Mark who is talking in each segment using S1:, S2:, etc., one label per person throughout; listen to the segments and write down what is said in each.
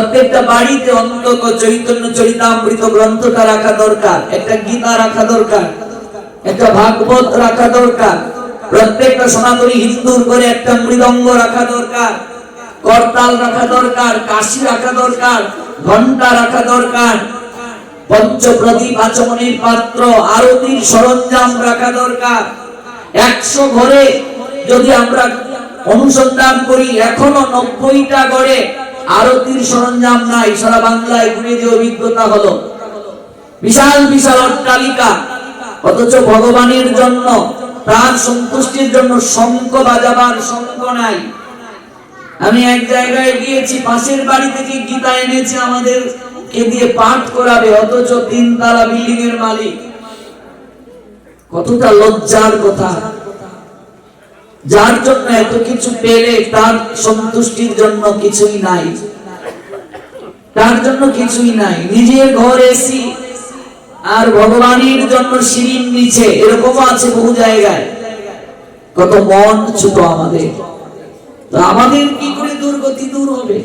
S1: প্রত্যেকটা বাড়িতে অন্তত চৈতন্য চরিতামৃত গ্রন্থটা রাখা দরকার, একটা গীতা রাখা দরকার, একটা ভাগবত রাখা দরকার, প্রত্যেকটা সনাতনী হিন্দুর করে একটা মৃদঙ্গ রাখা দরকার, করতাল রাখা দরকার, কাশি রাখা দরকার ঘণ্টা রাখা দরকার, পঞ্চপ্রদীপ আচমনের পাত্র, আরতির সরঞ্জাম রাখা দরকার। একশো ঘরে যদি আমরা অনুসন্ধান করি, এখনও নব্বইটা ঘরে আরতির সরঞ্জাম নাই, সারা বাংলায় ঘুরে যে অভিজ্ঞতা হলো। বিশাল বিশাল অট্টালিকা, অথচ ভগবানের জন্য তার সন্তুষ্টির জন্য শঙ্খ বাজাবার শঙ্খ নাই। আমি এক জায়গায় গিয়েছি, পাশের বাড়ি থেকে গীতা এনেছে আমাদের, কে দিয়ে পাঠ করাবে, অথচ তিন তিনতলা বিল্ডিং এর মালিক। কতটা লজ্জার কথা। যার জন্য এত কিছু পেলে তার সন্তুষ্টির জন্য কিছুই নাই। তার জন্য কিছুই নাই। নিজের ঘর এসি আর ভগবানের জন্য শিরিন নিচে, এরকমও আছে বহু জায়গায়। কত মন ছোট আমাদের। তো আমাদের কি করে দুর্গতি দূর হবে?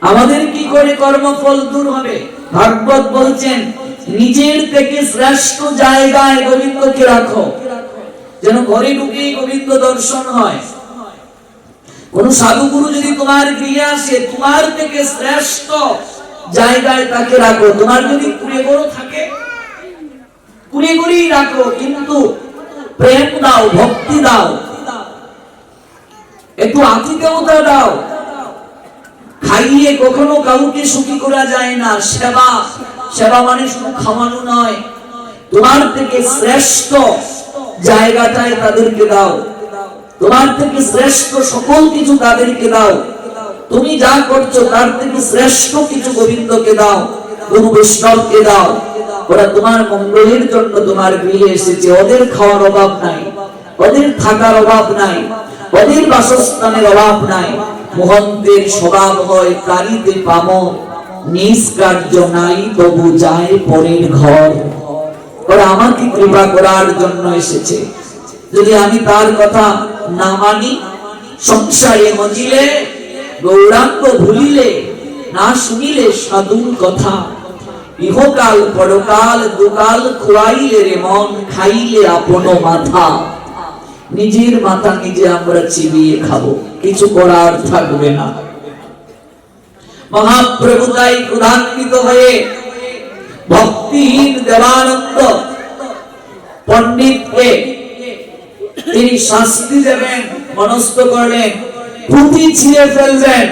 S1: আমাদের কি করে কর্মফল দূর হবে? ভাগবত বলছেন, নিজের থেকে শ্রেষ্ঠ জায়গায় গোবিন্দকে রাখো। যেন ঘরে ঢুকেই গোবিন্দ দর্শন হয়। কোন সাধুগুরু যদি তোমার গৃহে আসে, তোমার থেকে শ্রেষ্ঠ জায়গায় তাকে রাখো। তোমার যদি কুড়ে গরু থাকে, কুড়ে গড়েই রাখো, কিন্তু প্রেম দাও, ভক্তি দাও। একটু আতিথেয়তা দাও। খাইয়ে কখনো কাউকে সুখী করা যায় না। সেবা সেবা মানে শুধু খাওয়ানো নয়। তোমার থেকে শ্রেষ্ঠ জায়গাটায় তাদেরকে দাও। তোমার থেকে শ্রেষ্ঠ সকল কিছু তাদেরকে দাও। তুমি যা করছ, তার থেকে শ্রেষ্ঠ কিছু গোবিন্দকে দাও, গুরু বৈষ্ণবকে দাও। ওরা তোমার মঙ্গলের জন্য তোমার গৃহে এসেছে। ওদের খাওয়ার অভাব নাই, ওদের থাকার অভাব নাই, ওদের বাসস্থানের অভাব নাই। মহন্তের স্বভাব হয় কারিতে পাম নিষ্কার্য নাই, তবু যায় পরের ঘর। ওরা আমাকে কৃপা করার জন্য এসেছে। যদি আমি তার কথা না মানি সংসারে মজিলে, গৌরাঙ্গ ভুলিলে, না শুনিলে সাধুর কথা, ইহকাল পরকাল দুকাল খুয়াইলে রে মন, খাইলে আপন মাথা। নিজের মাথা নিজে আমরা চিবিয়ে খাব, কিছু করার থাকবে না। মহাপ্রভু তাই ক্রুধান্বিত হয়ে ভক্তিহীন দেবানন্দ। পণ্ডিতকে তিনি শাস্তি দেবেন, মনস্থ করলেন, পুঁতি ছিঁড়ে ফেলবেন।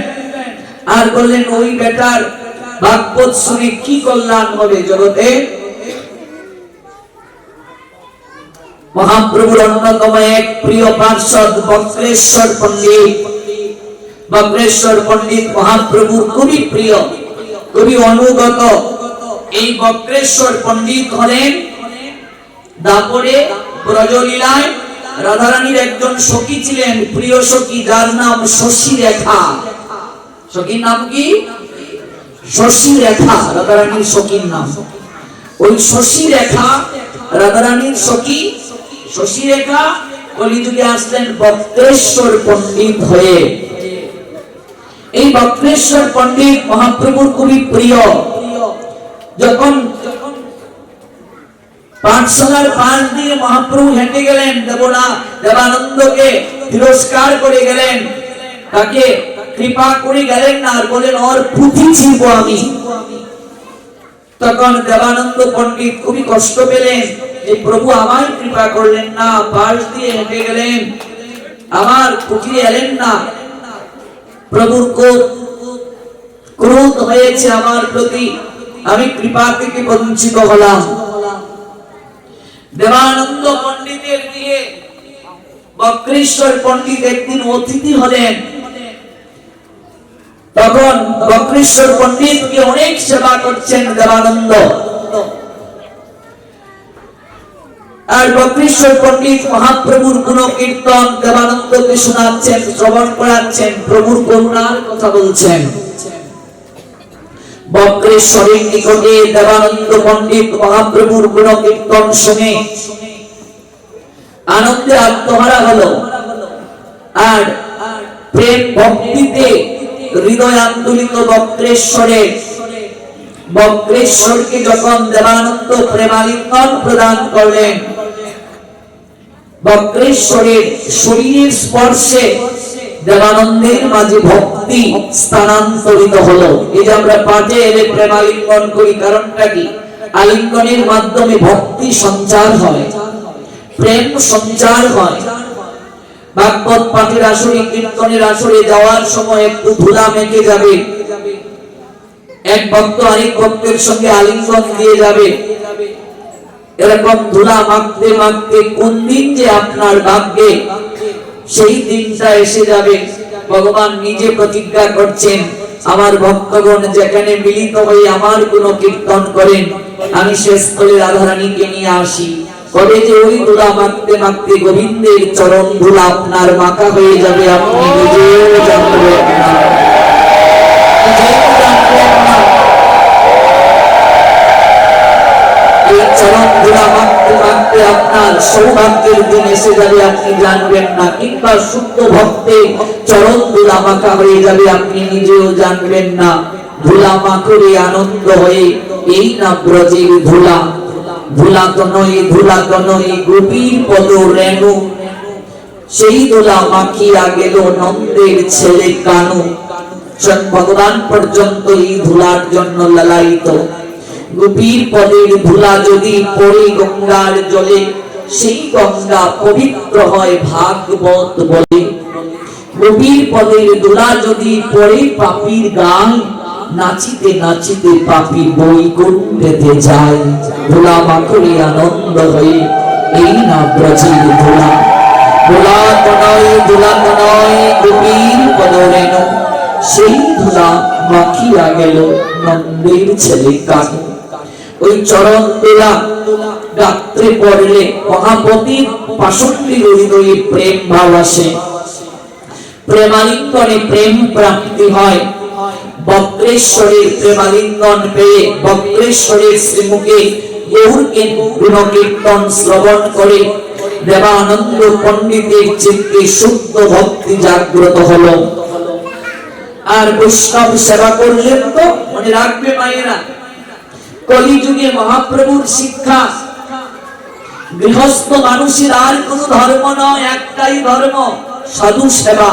S1: আর বললেন, ওই বেটার বাক্যত শুনে কি কল্যাণ হবে জগতে? মহাপ্রভুর অন্যতম এক প্রিয় পার্ষদ বক্রেশ্বর পণ্ডিত। বক্রেশ্বর পণ্ডিত মহাপ্রভুর খুবই প্রিয়, খুবই অনুগত। এই বক্রেশ্বর পণ্ডিত হলেন দাপরে ব্রজলীলায় রাধারানীর একজন সখী ছিলেন, প্রিয় সখী, যার নাম শশী রেখা সখীর নাম কি? শশী রেখা রাধারানীর সখীর নাম। ওই শশী রেখা রাধারানীর সখী শশী রেখা কলিযুগে আসলেন বক্রেশ্বর পণ্ডিত হয়ে। এই বক্রেশ্বর পণ্ডিত মহাপ্রভুর খুবই প্রিয়। যখন পাঠশালার পাশ দিয়ে মহাপ্রভু হেঁটে গেলেন, দেবনা দেবানন্দকে তিরস্কার করে গেলেন, তাকে কৃপা করে গেলেন না আর বলেন ওর পুঁথি ছিপ আমি। তখন দেবানন্দ পণ্ডিত খুবই কষ্ট পেলেন যে, প্রভু, আমায় কৃপা করলেন না, পাশ দিয়ে হেঁটে গেলেন, আমার পুঁথি এলেন না। প্রভুর কোপ ক্রোধ হয়েছে আমার প্রতি। আমি কৃপা থেকে বঞ্চিত হলাম। দেবানন্দ পণ্ডিতের দিয়ে বক্রেশ্বর পণ্ডিত একদিন অতিথি হলেন। তখন বক্রেশ্বর পণ্ডিতকে অনেক সেবা করছেন দেবানন্দ। আর বক্রেশ্বর পণ্ডিত মহাপ্রভুর গুণ কীর্তন দেবানন্দকে শোনাচ্ছেন, শ্রবণ করাচ্ছেন, প্রভুর করুণার কথা বলছেন। বক্রেশ্বরের নিকটে দেবানন্দ পণ্ডিত মহাপ্রভুর গুণ কীর্তন শুনে আনন্দে আত্মহারা আর প্রেম ভক্তিতে হৃদয় আন্দোলিত বক্রেশ্বরে বক্রেশ্বরকে যখন দেবানন্দ প্রেমালিঙ্গন প্রদান করলেন, বক্রেশ্বরের শরীরের স্পর্শে দেবানন্দের মাঝে ভক্তি স্থানান্তরিত হলো। এই যে আমরা পাঠে এলে প্রেমালিঙ্গন করি, কারণটা কি? আলিঙ্গনের মাধ্যমে ভক্তি সঞ্চার হয়। প্রেম সঞ্চার হয়। ভাগবত পাঠের আসরে, কীর্তনের আসরে যাওয়ার সময় একটু ধুলা মেখে যাবে। এক ভক্ত আরেক ভক্তের সঙ্গে আলিঙ্গন দিয়ে যাবে। এরকম ধুলা মাখতে মাখতে কোন দিন যে আপনার ভাগ্যে সেই দিনটা এসে যাবে। ভগবান নিজে প্রতিজ্ঞা করছেন, আমার ভক্তগণ যেখানে মিলিত হয়ে আমার কোন কীর্তন করেন, আমি শেষ করে রাধারানীকে নিয়ে আসি। কবে যে ওই ধুলা মাখতে মাখতে গোবিন্দের চরণ ধুলা আপনার মাখা হয়ে যাবে, আপনি নিজেও জানবেন সৌভাগ্যের দিন এসে যাবে, আপনি জানবেন না। কিংবা শুদ্ধ ভক্তে চরণ হয়ে যাবে, আপনি নিজেও জানবেন না। ধুলা মাখরে আনন্দ হয়ে, এই না ব্রজের ধুলা। ধুলা তো নয়, ধুলা তো নয়, গোপীর পদ রেণু। সেই দোলা মাখিয়া গেল নন্দের ছেলে কানু। ভগবান পর্যন্ত এই ধুলার জন্য লালায়িত। গোপীর পদের ধুলা যদি পড়ে গঙ্গার জলে সেই গঙ্গা পবিত্র হয় ভাগবত বলে। গোপীর পদের ধুলা যদি পড়ে পাপির গান নাচিতে নাচিতে পাপি বই কুণ্ডেতে যায়। ধুলা মাখরে আনন্দ হয়ে এই না ব্রজের ধুলা ধুলা তনয় ধুলা তনয় গোপীর পদরেণ। সেই ধুলা মাখিয়া গেল নন্দের ছেলে কানু ওই চরণ তোলা রাত্রে পড়লে মহাপতির পাশন্ডির হৃদয়ে প্রেম ভাব আসে। প্রেমালিঙ্গনে প্রেম প্রাপ্তি হয়। বক্রেশ্বরের প্রেমালিঙ্গন পেয়ে বক্রেশ্বরের শ্রীমুখে গৌরকে গুণকীর্তন শ্রবণ করে দেবানন্দ পণ্ডিতের চিত্তে শুদ্ধ ভক্তি জাগ্রত হলো। আর বৈষ্ণব সেবা করলেন তো? মনে রাখবে মায়েরা। কলিযুগে মহাপ্রভুর শিক্ষা। গৃহস্থ মানুষের আর কোন ধর্ম নয়, একটাই ধর্ম, সাধু সেবা।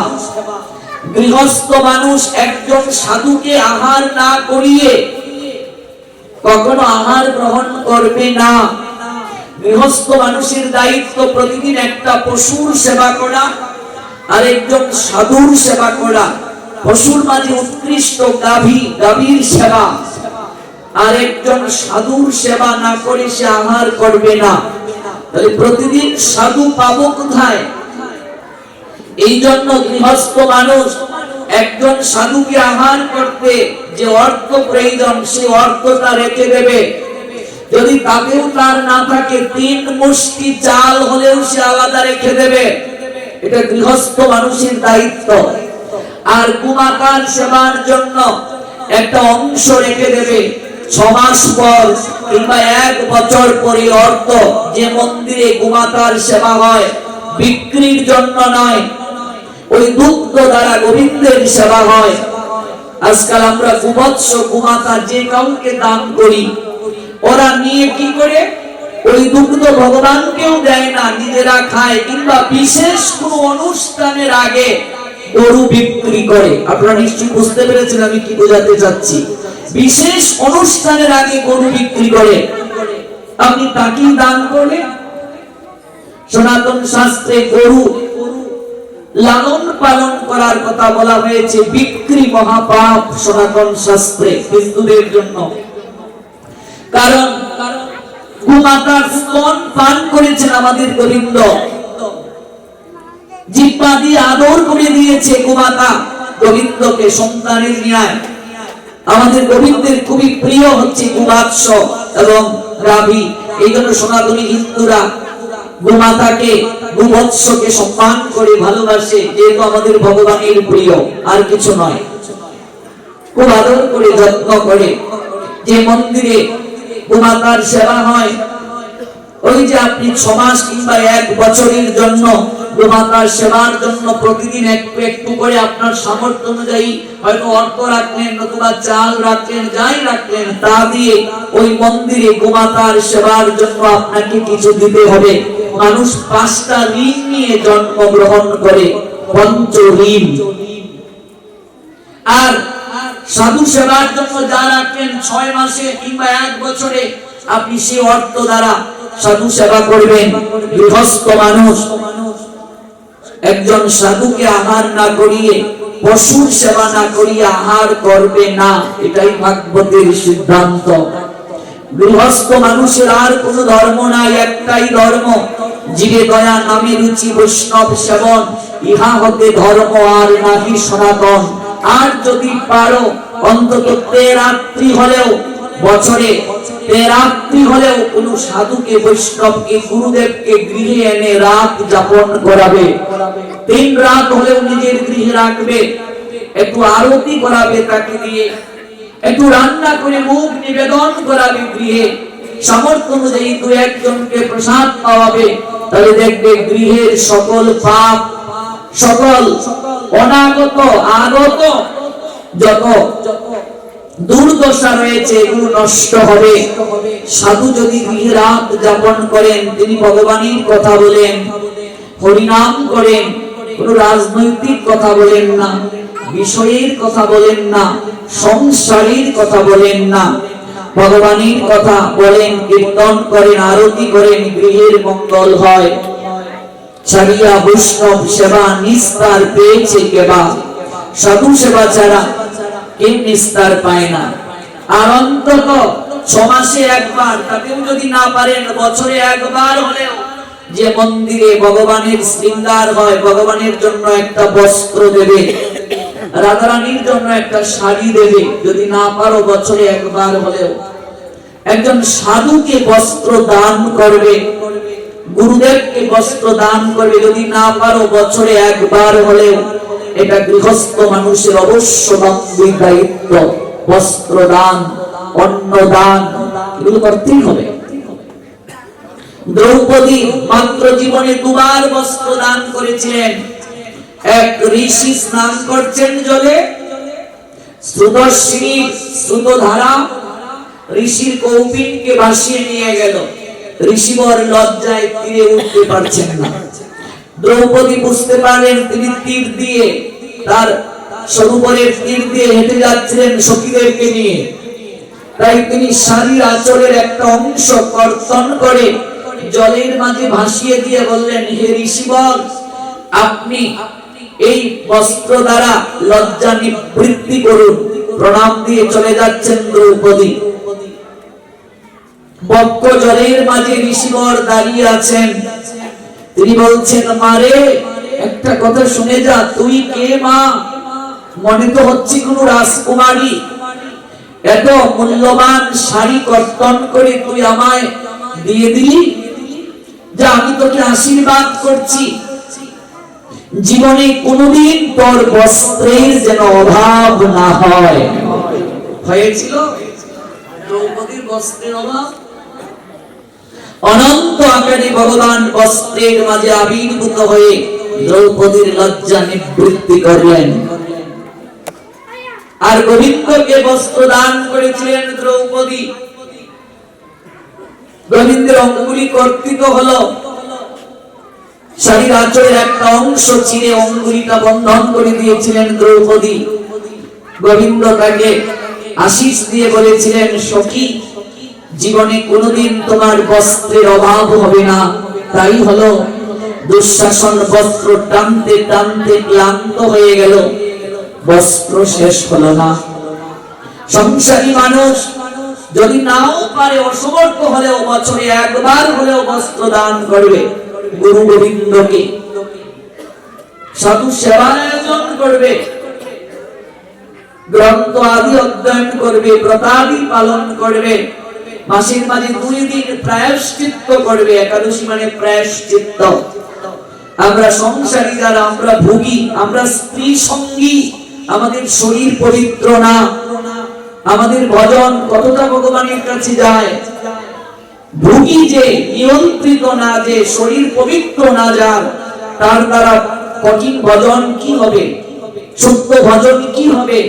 S1: গৃহস্থ মানুষ একজন সাধুকে আহার না করিয়ে কখনো আহার গ্রহণ করবে না। গৃহস্থ মানুষের দায়িত্ব প্রতিদিন একটা পশুর সেবা করা আর একজন সাধুর সেবা করা। পশুর মানে উৎকৃষ্ট গাভী, গাভীর সেবা। আর একজন সাধুর সেবা না করে সে আহার করবে না। তাহলে প্রতিদিন সাধু পাবো কোথায়? এই জন্য গৃহস্থ মানুষ একজন সাধুকে আহার করতে যে অর্থ প্রয়োজন, সে অর্থটা রেখে দেবে। যদি তাকেও তার না থাকে, তিন মুষ্টি চাল হলেও সে আলাদা রেখে দেবে। এটা গৃহস্থ মানুষের দায়িত্ব। আর কুমাকার সেবার জন্য একটা অংশ রেখে দেবে। গোবিন্দের সেবা হয়। আজকাল আমরা যে কাউকে দান করি, ওরা নিয়ে কি করে? ওই দুগ্ধ ভগবানকেও দেয় না, নিজেরা খায়, কিংবা বিশেষ কোন অনুষ্ঠানের আগে গরু বিক্রি করে। আপনারা নিশ্চয়ই বুঝতে পেরেছেন আমি কি বোঝাতে চাচ্ছি। বিশেষ অনুষ্ঠানের আগে গরু বিক্রি করে। আপনি তাকেই দান করলে? সনাতন শাস্ত্রে গরু লালন পালন করার কথা বলা হয়েছে, বিক্রি মহাপাপ সনাতন শাস্ত্রে হিন্দুদের জন্য। কারণ গোমাতার স্তন পান করেছেন আমাদের গোবিন্দ। জিব্বা দিয়ে আদর করে দিয়েছে গোমাতা গোবিন্দকে সন্তানের ন্যায়। আমাদের গোবিন্দের খুবই প্রিয় হচ্ছে গোবাৎস এবং রাভি। এই জন্য সনাতনী হিন্দুরা গোমাতাকে গোবৎসকে সম্মান করে ভালোবাসে, যেহেতু আমাদের ভগবানের প্রিয়, আর কিছু নয়। খুব আদর করে, যত্ন করে। যে মন্দিরে গোমাতার সেবা হয়, ওই যে আপনি ছ মাস কিংবা এক বছরের জন্য গোমাতার সেবার জন্য প্রতিদিন একটু একটু করে আপনার সামর্থ্য অনুযায়ী হয়তো অর্থ রাখলেন নতুবা চাল রাখলেন, যাই রাখলেন, তা দিয়ে ওই মন্দিরে গোমাতার সেবার জন্য আপনাকে কিছু দিতে হবে। মানুষ পাঁচটা ঋণ নিয়ে জন্মগ্রহণ করে পঞ্চ ঋণ আর সাধু সেবার জন্য যা রাখলেন ছয় মাসে কিংবা এক বছরে, আপনি সেই অর্থ দ্বারা সাধু সেবা করবেন। গৃহস্থ মানুষ একজন সাধুকে আহার না করিয়ে, পশুর সেবা না করিয়ে আহার করবে না, এটাই ভাগবতের সিদ্ধান্ত। গৃহস্থ মানুষের আর কোনো ধর্ম নাই, একটাই ধর্ম, জীবে দয়া নামে রুচি বৈষ্ণব সেবন, ইহা হতে ধর্ম আর নাহি সনাতন। আর যদি পারো, অন্তত তেরাত্রি হলেও বছরে তেরাত্রি হলেও কোন সাধুকে, বৈষ্ণবকে, গুরুদেবকে গৃহে এনে রাত যাপন করাবে। তিন রাত হলেও নিজের গৃহে রাখবে। একটু আরতি করাবে তাকে দিয়ে। একটু রান্না করে মুখ নিবেদন করাবে গৃহে। সামর্থ্য অনুযায়ী দু একজনকে প্রসাদ পাওয়াবে তাহলে দেখবে গৃহের সকল পাপ, সকল অনাগত, আগত, যত দুর্দশা রয়েছে, এগুলো নষ্ট হবে। সাধু যদি গৃহে যাপন করেন, তিনি ভগবানের কথা বলেন, হরিনাম করেন, কোন রাজনৈতিক কথা বলেন না, বিষয়ের কথা বলেন না, সংসারের কথা বলেন না, ভগবানের কথা বলেন, কীর্তন করেন, আরতি করেন, গৃহের মঙ্গল হয়। ছাড়িয়া বৈষ্ণব সেবা নিস্তার পেয়েছে কেবা সাধু সেবা ছাড়া কে নিস্তার পায় না। আর অন্তত ছমাসে একবার, তাতেও যদি না পারেন, বছরে একবার হলেও যে মন্দিরে ভগবানের শৃঙ্গার হয়, ভগবানের জন্য একটা বস্ত্র দেবে, রাধারানীর জন্য একটা শাড়ি দেবে, যদি না পারো বছরে একবার হলেও, একজন সাধুকে বস্ত্র দান করবে গুরুদেবকে বস্ত্র দান করবে। যদি না পারো, বছরে একবার হলেও এটা গৃহস্থ মানুষের অবশ্য বান্ধবী দায়িত্ব। বস্ত্র দান, অন্ন দান, এগুলো করতেই হবে। দ্রৌপদী মাত্র জীবনে দুবার বস্ত্র দান করেছিলেন। এক ঋষি স্নান করছেন জলে। সুদর্শিনী সুতধারা ঋষির কৌপিনকে ভাসিয়ে নিয়ে গেল। ঋষিবর লজ্জায় তীরে উঠতে পারছেন না। দ্রৌপদী বুঝতে পারলেন তিনি তীর দিয়ে তার সরোবরের তীর দিয়ে হেঁটে যাচ্ছিলেন সখীদেরকে নিয়ে। তাই তিনি শাড়ির আঁচলের একটা অংশ কর্তন করে জলের মাঝে ভাসিয়ে দিয়ে বললেন, হে ঋষিবর আপনি এই বস্ত্র দ্বারা লজ্জা নিবৃত্তি করুন। প্রণাম দিয়ে চলে যাচ্ছেন দ্রৌপদী। বক্ষ জলের মাঝে ঋষিবর দাঁড়িয়ে আছেন। তিনি বলছেন, মারে, একটা কথা শুনে যা, তুই কে মা? মনে তো হচ্ছে কোন রাজকুমারী। এত মূল্যবান শাড়ি কর্তন করে তুই আমায় দিয়ে দিলি? আমি তোকে আশীর্বাদ করছি। জীবনে কোনদিন তোর বস্ত্রের যেন অভাব না হয়। হয়েছিল? দ্রৌপদীর বস্ত্রের অভাব? অনন্ত আকারে ভগবান বস্ত্রের মাঝে আবির্ভূত হয়ে দ্রৌপদীর লজ্জা নিবৃত্তি করলেন। আর গোবিন্দকে বস্ত্র দান করেছিলেন দ্রৌপদী। গোবিন্দের অঙ্গুলি কর্তৃক হলো। শাড়ির আঁচলের একটা অংশ ছিঁড়ে অঙ্গুলিটা বন্ধন করে দিয়েছিলেন দ্রৌপদী। গোবিন্দ তাকে আশিস দিয়ে বলেছিলেন, সখী জীবনে কোনোদিন তোমার বস্ত্রের অভাব হবে না। তাই হলো, দুঃশাসন বস্ত্র টানতে টানতে ক্লান্ত হয়ে গেল। বস্ত্র শেষ হলো না। সংসারী মানুষ যদি নাও পারে, অসমর্থ হলেও বছরে একবার হলেও বস্ত্র দান করবে। গুরু গোবিন্দকে সাধু সেবা আয়োজন করবে। গ্রন্থ আদি অধ্যয়ন করবে ব্রতাদি পালন করবে। মাসের মাঝে দুই দিন প্রায়শ্চিত্ত করবে, একাদশী মানে প্রায়শ্চিত্ত। আমরা সংসারী যারা, আমরা ভোগী, আমরা স্ত্রী সঙ্গী, আমাদের শরীর পবিত্র না, আমাদের ভজন কতটা ভগবানের কাছে যায়? ভোগী যে নিয়ন্ত্রিত না, যে শরীর পবিত্র না যার, তার দ্বারা কঠিন ভজন কি হবে? সত্য ভজন কি হবে?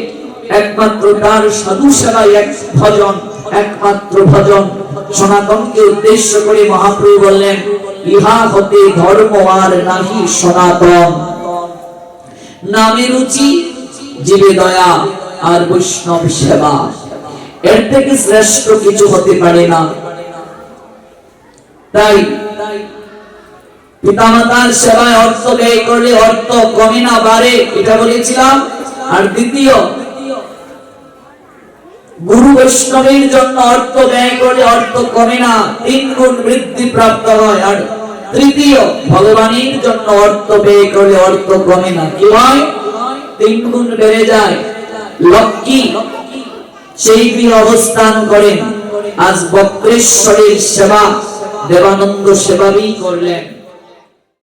S1: একমাত্র তার সাধু সেবাই এক ভজন। একমাত্র ভজন। সনাতনকে উদ্দেশ্য করে মহাপ্রভু বললেন, ইহা হতে ধর্ম আর নাহি সনাতন। নামে রুচি, জীবে দয়া আর বৈষ্ণব সেবা। এর থেকে শ্রেষ্ঠ কিছু হতে পারে না। তাই পিতামাতার সেবায় অর্থ ব্যয় করলে অর্থ কমে না, বাড়ে, এটা বলেছিলাম। আর দ্বিতীয় গুরু বৈষ্ণবের জন্য অর্থ ব্যয় করলে অর্থ কমে না, তিন গুণ বৃদ্ধি প্রাপ্ত হয়। আর তৃতীয়, ভগবানের জন্য অর্থ ব্যয় করলে অর্থ কমে না। কি হয়? তিন গুণ বেড়ে যায়। লক্ষ্মী সেই গৃহে অবস্থান করেন। আজ বক্রেশ্বরের সেবা, দেবানন্দ সেবাবি করলেন।